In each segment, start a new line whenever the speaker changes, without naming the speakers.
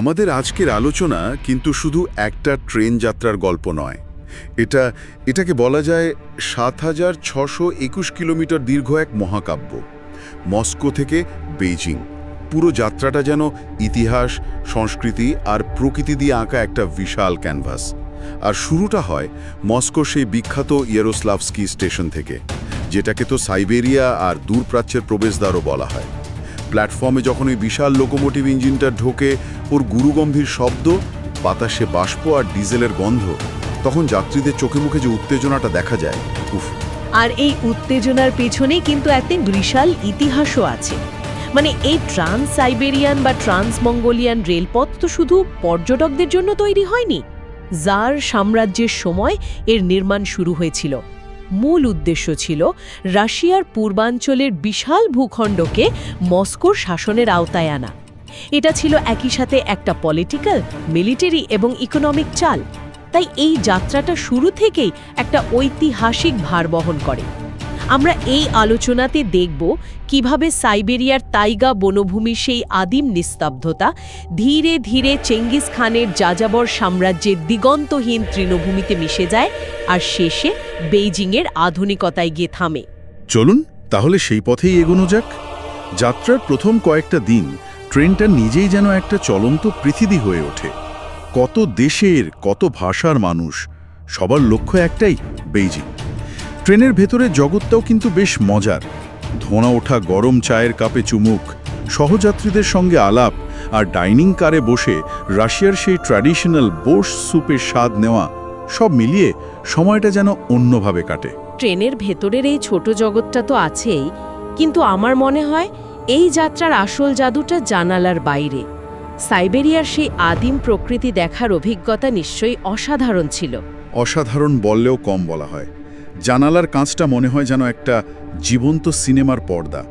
আমাদের আজকের আলোচনা কিন্তু শুধু একটা ট্রেন যাত্রার গল্প নয়। এটা, এটাকে বলা যায় সাত হাজার ছশো একুশ কিলোমিটার দীর্ঘ এক মহাকাব্য। মস্কো থেকে বেইজিং। পুরো যাত্রাটা যেন ইতিহাস, সংস্কৃতি আর প্রকৃতি দিয়ে আঁকা একটা বিশাল ক্যানভাস। আর শুরুটা হয় মস্কো সেই বিখ্যাত ইয়ারোস্লাভস্কি স্টেশন থেকে, যেটাকে তো সাইবেরিয়া আর দূরপ্রাচ্যের প্রবেশদ্বারও বলা হয়। প্ল্যাটফর্মে যখন ওই বিশাল লোকোমোটিভ ইঞ্জিনটা ঢোকে, ওর গুরুগম্ভীর শব্দ, বাতাসে বাষ্প আর ডিজেলের গন্ধ, তখন যাত্রীদের চোখে মুখে যে উত্তেজনাটা দেখা যায়, উফ।
আর এই উত্তেজনার পেছনে কিন্তু একটা বিশাল ইতিহাসও আছে। মানে এই ট্রান্স সাইবেরিয়ান বা ট্রান্স মঙ্গোলিয়ান রেলপথ তো শুধু পর্যটকদের জন্য তৈরি হয়নি, জার সাম্রাজ্যের সময় এর নির্মাণ শুরু হয়েছিল। মূল উদ্দেশ্য ছিল রাশিয়ার পূর্বাঞ্চলের বিশাল ভূখণ্ডকে মস্কোর শাসনের আওতায় আনা। এটা ছিল একই সাথে একটা পলিটিক্যাল মিলিটারি এবং ইকোনমিক চাল। তাই এই যাত্রাটা শুরু থেকেই একটা ঐতিহাসিক ভার বহন করে। আমরা এই আলোচনাতে দেখব কীভাবে সাইবেরিয়ার তাইগা বনভূমির সেই আদিম নিস্তব্ধতা, ধীরে ধীরে চেঙ্গিস খানের যাযাবর সাম্রাজ্যের দিগন্তহীন তৃণভূমিতে মিশে যায় আর শেষে বেইজিংয়ের আধুনিকতায় গিয়ে থামে।
চলুন, তাহলে সেই পথেই এগোনো যাক। যাত্রার প্রথম কয়েকটা দিন ট্রেনটা নিজেই যেন একটা চলন্ত পৃথিবী হয়ে ওঠে। কত দেশের, কত ভাষার মানুষ, সবার লক্ষ্য একটাই, বেইজিং। ট্রেনের ভেতরে জগৎটাও কিন্তু বেশ মজার। ধোঁয়া ওঠা গরম চায়ের কাপে চুমুক সহযাত্রীদের সঙ্গে আলাপ আর ডাইনিং কারে বসে রাশিয়ার সেই ট্র্যাডিশনাল বোস স্যুপের স্বাদ নেওয়া সব মিলিয়ে সময়টা যেন অন্যভাবে কাটে।
ট্রেনের ভেতরের এই ছোট জগৎটা তো আছেই কিন্তু আমার মনে হয় এই যাত্রার আসল জাদুটা জানালার বাইরে। সাইবেরিয়ার সেই আদিম প্রকৃতি দেখার অভিজ্ঞতা নিশ্চয়ই অসাধারণ ছিল।
অসাধারণ বললেও কম বলা হয়। জানালার কাঁচটা মনে হয় যেন একটা জীবন্ত সিনেমার পর্দা।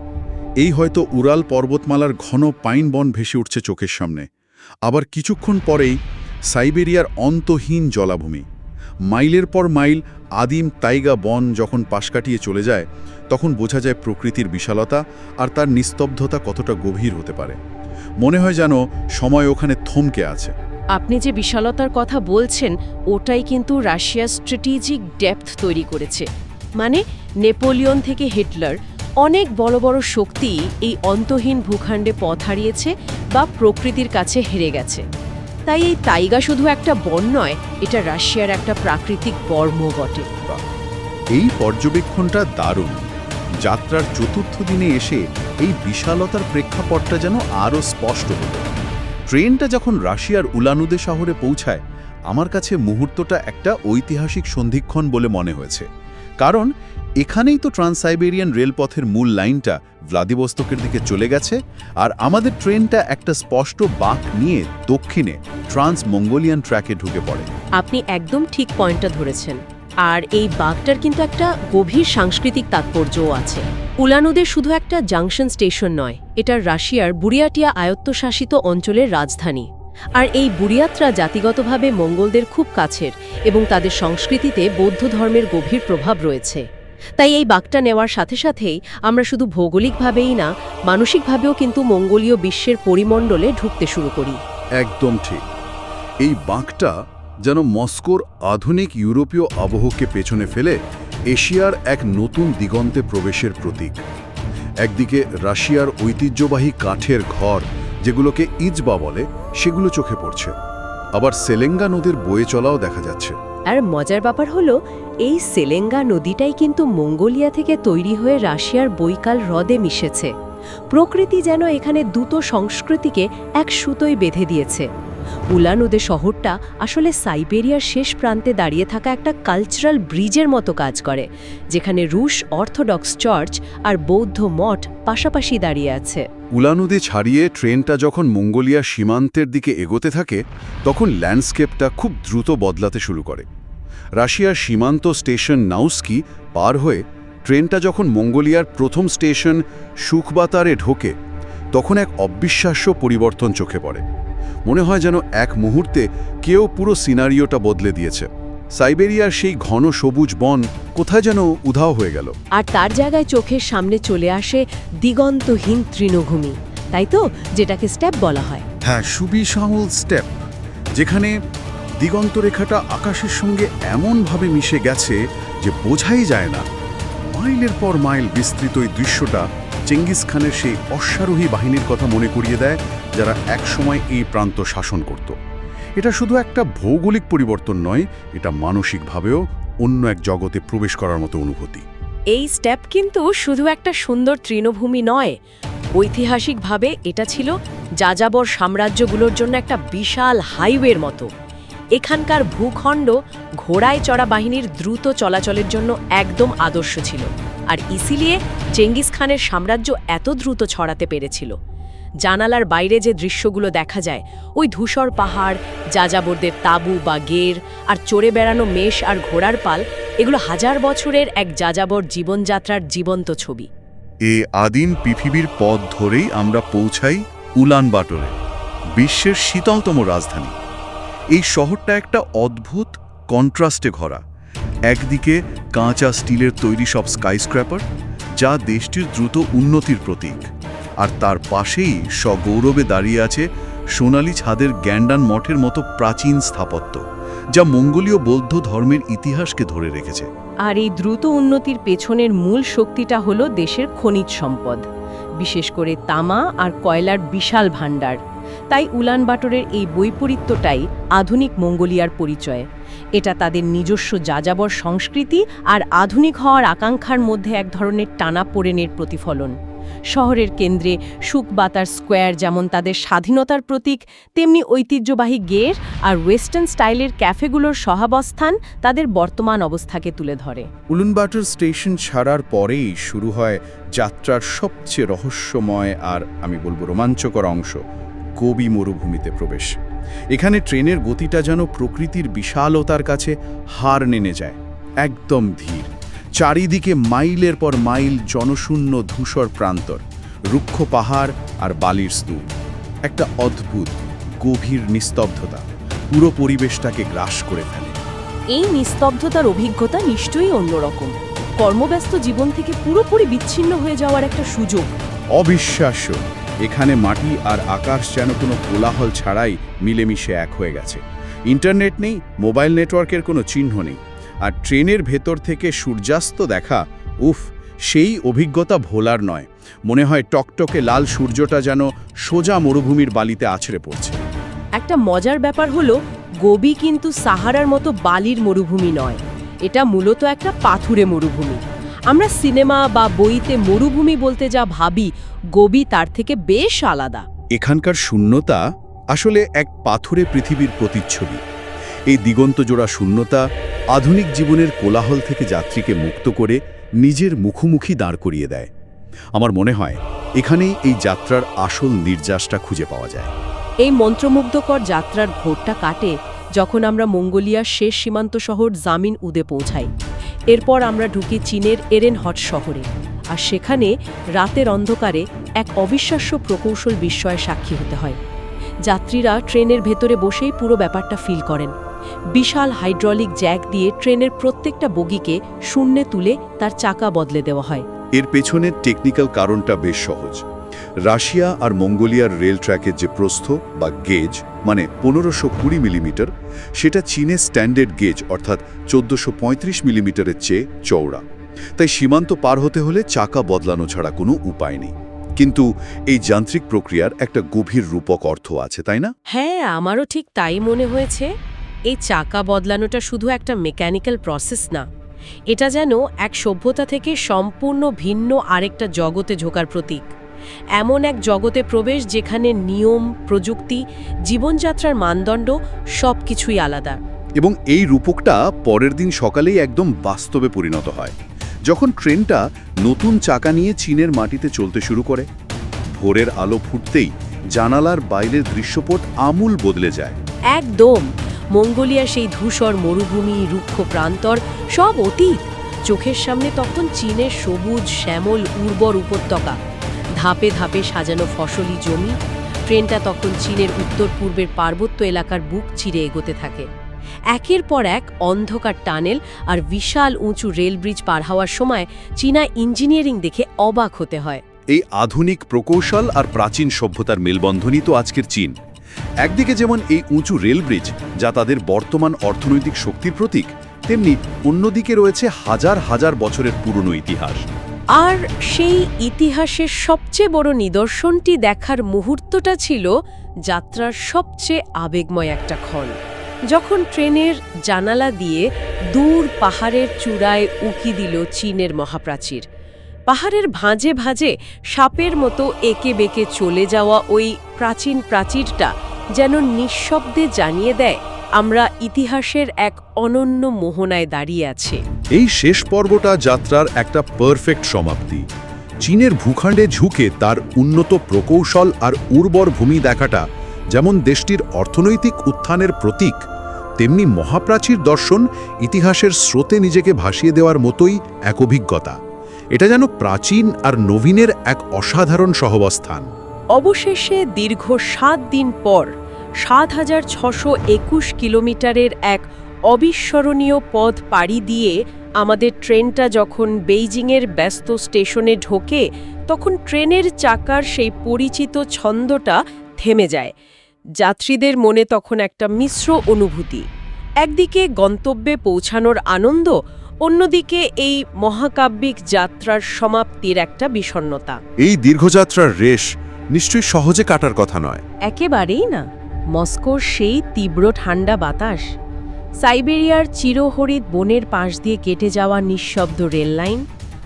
এই হয়তো উরাল পর্বতমালার ঘন পাইন বন ভেসে উঠছে চোখের সামনে। আবার কিছুক্ষণ পরেই সাইবেরিয়ার অন্তহীন জলাভূমি। মাইলের পর মাইল আদিম তাইগা বন যখন পাশ কাটিয়ে চলে যায়, তখন বোঝা যায় প্রকৃতির বিশালতা আর তার নিস্তব্ধতা কতটা গভীর হতে পারে। মনে হয় যেন সময় ওখানে থমকে আছে।
আপনি যে বিশালতার কথা বলছেন, ওটাই কিন্তু রাশিয়ার স্ট্র্যাটেজিক ডেপথ তৈরি করেছে। মানে নেপোলিয়ন থেকে হিটলার অনেক বড় বড় শক্তি এই অন্তহীন ভূখণ্ডে পথ হারিয়েছে বা প্রকৃতির কাছে হেরে গেছে। তাই এই তাইগা শুধু একটা বন নয়, এটা রাশিয়ার একটা প্রাকৃতিক বর্ম বটে।
এই পর্যবেক্ষণটা দারুণ। যাত্রার চতুর্থ দিনে এসে এই বিশালতার প্রেক্ষাপটটা যেন আরও স্পষ্ট হলো। ট্রেনটা যখন রাশিয়ার উলানুদে শহরে পৌঁছায়, আমার কাছে মুহূর্তটা একটা ঐতিহাসিক সন্ধিক্ষণ বলে মনে হয়েছে। কারণ, এখানেই তো ট্রান্সাইবেরিয়ান রেলপথের মূল লাইনটা ভ্লাদিবস্তকের দিকে চলে গেছে আর আমাদের ট্রেনটা একটা স্পষ্ট বাঁক নিয়ে দক্ষিণে ট্রান্স মঙ্গোলিয়ান ট্র্যাকে ঢুকে পড়ে।
আপনি একদম ঠিক পয়েন্টটা ধরেছেন। আর এই বাঘটার কিন্তু একটা গভীর সাংস্কৃতিক তাৎপর্যও আছে। উলানুদের শুধু একটা জাংশন স্টেশন নয়, এটা রাশিয়ার বুড়িয়াটিয়া আয়ত্তশাসিত অঞ্চলের রাজধানী। আর এই বুরিয়াত্রা জাতিগতভাবে মঙ্গলদের খুব কাছের এবং তাদের সংস্কৃতিতে বৌদ্ধ ধর্মের গভীর প্রভাব রয়েছে। তাই এই বাঘটা নেওয়ার সাথে সাথেই আমরা শুধু ভৌগোলিকভাবেই না, মানসিকভাবেও কিন্তু মঙ্গোলীয় বিশ্বের পরিমণ্ডলে ঢুকতে শুরু করি।
একদম ঠিক। এই বাঁকটা যেন মস্কোর আধুনিক ইউরোপীয় আবহকে পেছনে ফেলে এশিয়ার এক নতুন দিগন্তে প্রবেশের প্রতীক। একদিকে রাশিয়ার ঐতিহ্যবাহী কাঠের ঘর, যেগুলোকে ইজবা বলে, সেগুলো চোখে পড়ছে। আবার সেলেঙ্গা নদীর বয়ে চলাও দেখা যাচ্ছে।
আর মজার ব্যাপার হলো, এই সেলেঙ্গা নদীটাই কিন্তু মঙ্গোলিয়া থেকে তৈরি হয়ে রাশিয়ার বৈকাল হ্রদে মিশেছে। প্রকৃতি যেন এখানে দুটো সংস্কৃতিকে এক সুতোয় বেঁধে দিয়েছে। উলানুদে শহরটা আসলে সাইবেরিয়ার শেষ প্রান্তে দাঁড়িয়ে থাকা একটা কালচারাল ব্রিজের মতো কাজ করে, যেখানে রুশ অর্থোডক্স চার্চ আর বৌদ্ধ মঠ পাশাপাশি দাঁড়িয়ে আছে।
উলানুদি ছাড়িয়ে ট্রেনটা যখন মঙ্গোলিয়া সীমান্তের দিকে এগোতে থাকে, তখন ল্যান্ডস্কেপটা খুব দ্রুত বদলাতে শুরু করে। রাশিয়ার সীমান্ত স্টেশন নাউস্কি পার হয়ে ট্রেনটা যখন মঙ্গোলিয়ার প্রথম স্টেশন সুখবাতারে ঢোকে, তখন এক অবিশ্বাস্য পরিবর্তন চোখে পড়ে। মনে হয় যেন এক মুহূর্তে কেউ পুরো সিনারিওটা বদলে দিয়েছে। সাইবেরিয়ার সেই ঘন সবুজ বন কোথায় যেন উধাও হয়ে গেল।
আর তার জায়গায় চোখের সামনে চলে আসে দিগন্তহীন তৃণভূমি তাই তো? যেটাকে স্টেপ বলা হয়।
হ্যাঁ সুবিশাল স্টেপ যেখানে দিগন্ত রেখাটা আকাশের সঙ্গে এমনভাবে মিশে গেছে যে বোঝাই যায় না। মাইলের পর মাইল বিস্তৃত এই দৃশ্যটা চেঙ্গিস খানের সেই অশ্বারোহী বাহিনীর কথা মনে করিয়ে দেয় যারা একসময় এই প্রান্ত শাসন করত। এটা শুধু একটা ভৌগোলিক পরিবর্তন নয়, এটা মানসিকভাবেও অন্য এক জগতে প্রবেশ করার মতো অনুভূতি।
এই স্টেপ কিন্তু শুধু একটা সুন্দর তৃণভূমি নয়, ঐতিহাসিকভাবে এটা ছিল যাযাবর সাম্রাজ্যগুলোর জন্য একটা বিশাল হাইওয়ের মতো। এখানকার ভূখণ্ড ঘোড়ায় চড়া বাহিনীর দ্রুত চলাচলের জন্য একদম আদর্শ ছিল, আর ইসিলিয়ে চেঙ্গিস খানের সাম্রাজ্য এত দ্রুত ছড়াতে পেরেছিল। জানালার বাইরে যে দৃশ্যগুলো দেখা যায়, ওই ধূসর পাহাড়, যাযাবরদের তাঁবু বা গের, আর চড়ে বেড়ানো মেষ আর ঘোড়ার পাল, এগুলো হাজার বছরের এক যাযাবর জীবনযাত্রার জীবন্ত ছবি।
এ আদিম পৃথিবীর পথ ধরেই আমরা পৌঁছাই উলানবাটরে বিশ্বের শীতলতম রাজধানী। এই শহরটা একটা অদ্ভুত কন্ট্রাস্টে ভরা একদিকে কাঁচা স্টিলের তৈরি সব স্কাইস্ক্র্যাপার যা দেশটির দ্রুত উন্নতির প্রতীক। আর তার পাশেই সগৌরবে দাঁড়িয়ে আছে সোনালি ছাদের গ্যান্ডান মঠের মতো প্রাচীন স্থাপত্য, যা মঙ্গোলীয় বৌদ্ধ ধর্মের ইতিহাসকে ধরে রেখেছে।
আর এই দ্রুত উন্নতির পেছনের মূল শক্তিটা হলো দেশের খনিজ সম্পদ, বিশেষ করে তামা আর কয়লার বিশাল ভাণ্ডার। তাই উলানবাটরের এই বৈপরীত্যটাই আধুনিক মঙ্গোলিয়ার পরিচয়। এটা তাদের নিজস্ব যাযাবর সংস্কৃতি আর আধুনিক হওয়ার আকাঙ্ক্ষার মধ্যে এক ধরনের টানা টানাপোড়েনের প্রতিফলন। শহরের কেন্দ্রে সুকবাতার স্কোয়ার যেমন তাদের স্বাধীনতার প্রতীক, তেমনি ঐতিহ্যবাহী গের আর ওয়েস্টার্ন স্টাইলের ক্যাফেগুলোর সহাবস্থান তাদের বর্তমান অবস্থাকে তুলে ধরে।
উলুনবাটার স্টেশন ছাড়ার পরেই শুরু হয় যাত্রার সবচেয়ে রহস্যময় আর, আমি বলব, রোমাঞ্চকর অংশ কবি মরুভূমিতে প্রবেশ। এখানে ট্রেনের গতিটা যেন প্রকৃতির বিশালতার কাছে হার নেনে যায়, একদম ধীর। চারিদিকে মাইলের পর মাইল জনশূন্য ধূসর প্রান্তর রুক্ষ পাহাড় আর বালির স্তূপ। একটা অদ্ভুত গভীর নিস্তব্ধতা পুরো পরিবেশটাকে গ্রাস করে ফেলে।
এই নিস্তব্ধতার অভিজ্ঞতা নিশ্চয়ই অন্যরকম। কর্মব্যস্ত জীবন থেকে পুরোপুরি বিচ্ছিন্ন হয়ে যাওয়ার একটা সুযোগ।
অবিশ্বাস্য এখানে মাটি আর আকাশ যেন কোনো কোলাহল ছাড়াই মিলেমিশে এক হয়ে গেছে। ইন্টারনেট নেই মোবাইল নেটওয়ার্কের কোনো চিহ্ন নেই। আর ট্রেনের ভেতর থেকে সূর্যাস্ত দেখা উফ সেই অভিজ্ঞতা ভোলার নয়। মনে হয় টকটকে লাল সূর্যটা যেন সোজা মরুভূমির বালিতে আছড়ে পড়ছে।
একটা মজার ব্যাপার হলো গোবি কিন্তু সাহারার মতো বালির মরুভূমি নয়। এটা মূলত একটা পাথুরে মরুভূমি। আমরা সিনেমা বা বইতে মরুভূমি বলতে যা ভাবি গোবি তার থেকে বেশ আলাদা।
এখানকার শূন্যতা আসলে এক পাথুরে পৃথিবীর প্রতিচ্ছবি। এই দিগন্তজোড়া শূন্যতা আধুনিক জীবনের কোলাহল থেকে যাত্রীকে মুক্ত করে নিজের মুখোমুখি দাঁড় করিয়ে দেয়। আমার মনে হয়, এখানেই এই যাত্রার আসল নির্যাসটা খুঁজে পাওয়া যায়।
এই মন্ত্রমুগ্ধকর যাত্রার ভোরটা কাটে যখন আমরা মঙ্গোলিয়ার শেষ সীমান্ত শহর জামিন উদে পৌঁছাই। এরপর আমরা ঢুকি চীনের এরেন হট শহরে আর সেখানে রাতের অন্ধকারে এক অবিশ্বাস্য প্রকৌশল বিস্ময়ের সাক্ষী হতে হয়। যাত্রীরা ট্রেনের ভেতরে বসেই পুরো ব্যাপারটা ফিল করেন। বিশাল হাইড্রলিক জ্যাক দিয়ে ট্রেনের প্রত্যেকটা বগিকে শূন্যে তুলে তার চাকা বদলে দেওয়া হয়।
এর পেছনের টেকনিক্যাল কারণটা বেশ সহজ। রাশিয়া আর মঙ্গোলিয়ার রেল ট্র্যাকের যে প্রস্থ বা গেজ মানে পনেরোশো কুড়ি মিলিমিটার সেটা চীনের স্ট্যান্ডার্ড গেজ অর্থাৎ চোদ্দোশো পঁয়ত্রিশ মিলিমিটারের চেয়ে চওড়া। তাই সীমান্ত পার হতে হলে চাকা বদলানো ছাড়া কোনো উপায় নেই। কিন্তু এই যান্ত্রিক প্রক্রিয়ার একটা গভীর রূপক অর্থ আছে তাই না?
হ্যাঁ আমারও ঠিক তাই মনে হয়েছে। এই চাকা বদলানোটা শুধু একটা মেকানিক্যাল প্রসেস না। এটা যেন এক সভ্যতা থেকে সম্পূর্ণ ভিন্ন আরেকটা জগতে ঝোকার প্রতীক। এমন এক জগতে প্রবেশ যেখানে নিয়ম প্রযুক্তি জীবনযাত্রার মানদণ্ড সব কিছুই আলাদা।
এবং এই রূপকটা পরের দিন সকালেই একদম বাস্তবে পরিণত হয়। যখন ট্রেনটা নতুন চাকা নিয়ে চীনের মাটিতে চলতে শুরু করে ভোরের আলো ফুটতেই জানালার বাইরের দৃশ্যপট আমূল বদলে যায়।
একদম! মঙ্গোলিয়া সেই ধূসর মরুভূমি, রুক্ষ প্রান্তর সব অতীত। চোখের সামনে তখন চীনের সবুজ, শ্যামল, উর্বর উপত্যকা। ধাপে ধাপে সাজানো ফসলি জমি। ট্রেনটা তখন চীনের উত্তর পূর্বের পার্বত্য এলাকার বুক চিরে এগোতে থাকে। একের পর এক অন্ধকার টানেল আর বিশাল উঁচু রেল ব্রিজ পার হওয়ার সময় চীনা ইঞ্জিনিয়ারিং দেখে অবাক হতে হয়।
এই আধুনিক প্রকৌশল আর প্রাচীন সভ্যতার মেলবন্ধনই তো আজকের চীন। একদিকে যেমন এই উঁচু রেল ব্রিজ, যা তাদের বর্তমান অর্থনৈতিক শক্তির প্রতীক, তেমনি অন্যদিকে রয়েছে হাজার হাজার বছরের পুরনো ইতিহাস।
আর সেই ইতিহাসের সবচেয়ে বড় নিদর্শনটি দেখার মুহূর্তটা ছিল যাত্রার সবচেয়ে আবেগময় একটা ক্ষণ। যখন ট্রেনের জানালা দিয়ে দূর পাহাড়ের চূড়ায় উকি দিল চীনের মহাপ্রাচীর পাহাড়ের ভাঁজে ভাঁজে সাপের মতো একে বেঁকে চলে যাওয়া ওই প্রাচীন প্রাচীরটা যেন নিঃশব্দে জানিয়ে দেয়, আমরা ইতিহাসের এক অনন্য মোহনায় দাঁড়িয়ে আছে।
এই শেষ পর্বটা যাত্রার একটা পারফেক্ট সমাপ্তি। চীনের ভূখণ্ডে ঝুঁকে তার উন্নত প্রকৌশল আর উর্বর ভূমি দেখাটা যেমন দেশটির অর্থনৈতিক উত্থানের প্রতীক, তেমনি মহাপ্রাচীর দর্শন ইতিহাসের স্রোতে নিজেকে ভাসিয়ে দেওয়ার মতোই এক অভিজ্ঞতা। এটা যেন প্রাচীন আর নবীনের এক অসাধারণ সহবস্থান।
অবশেষে দীর্ঘ সাত দিন পর সাত হাজার ছশো একুশ কিলোমিটারের এক অবিস্মরণীয় পথ পাড়ি দিয়ে আমাদের ট্রেনটা যখন বেইজিংয়ের ব্যস্ত স্টেশনে ঢোকে, তখন ট্রেনের চাকার সেই পরিচিত ছন্দটা থেমে যায়। যাত্রীদের মনে তখন একটা মিশ্র অনুভূতি। একদিকে গন্তব্যে পৌঁছানোর আনন্দ অন্যদিকে এই মহাকাব্যিক যাত্রার সমাপ্তির একটা বিষণ্ণতা।
এই দীর্ঘযাত্রার রেশ নিশ্চয়ই সহজে কাটার কথা নয়।
একেবারেই না। মস্কোর সেই তীব্র ঠান্ডা বাতাস সাইবেরিয়ার চিরহরিত বনের পাশ দিয়ে কেটে যাওয়া নিঃশব্দ রেললাইন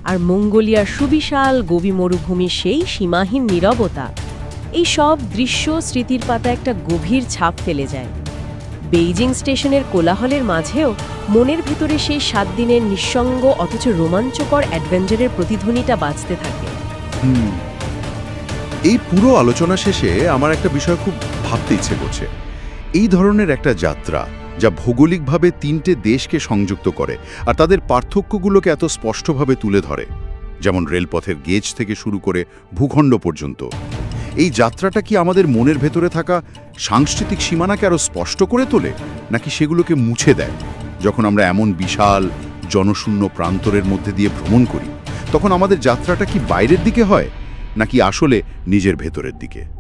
আর মঙ্গোলিয়ার সুবিশাল গভী মরুভূমির সেই সীমাহীন নীরবতা এই সব দৃশ্য স্মৃতির পাতা একটা গভীর ছাপ ফেলে যায়। বেইজিং স্টেশনের কোলাহলের মাঝেও মনের ভেতরে সেই সাত দিনের নিঃসঙ্গ অথচ রোমাঞ্চকর অ্যাডভেঞ্চারের প্রতিধ্বনিটা বাজতে থাকে।
এই পুরো আলোচনা শেষে আমার একটা বিষয় খুব ভাবতে ইচ্ছে করছে। এই ধরনের একটা যাত্রা যা ভৌগোলিকভাবে তিনটে দেশকে সংযুক্ত করে আর তাদের পার্থক্যগুলোকে এত স্পষ্টভাবে তুলে ধরে, যেমন রেলপথের গেজ থেকে শুরু করে ভূখণ্ড পর্যন্ত। এই যাত্রাটা কি আমাদের মনের ভেতরে থাকা সাংস্কৃতিক সীমানাকে আরও স্পষ্ট করে তোলে, নাকি সেগুলোকে মুছে দেয়? যখন আমরা এমন বিশাল জনশূন্য প্রান্তরের মধ্যে দিয়ে ভ্রমণ করি, তখন আমাদের যাত্রাটা কি বাইরের দিকে হয়, নাকি আসলে নিজের ভেতরের দিকে?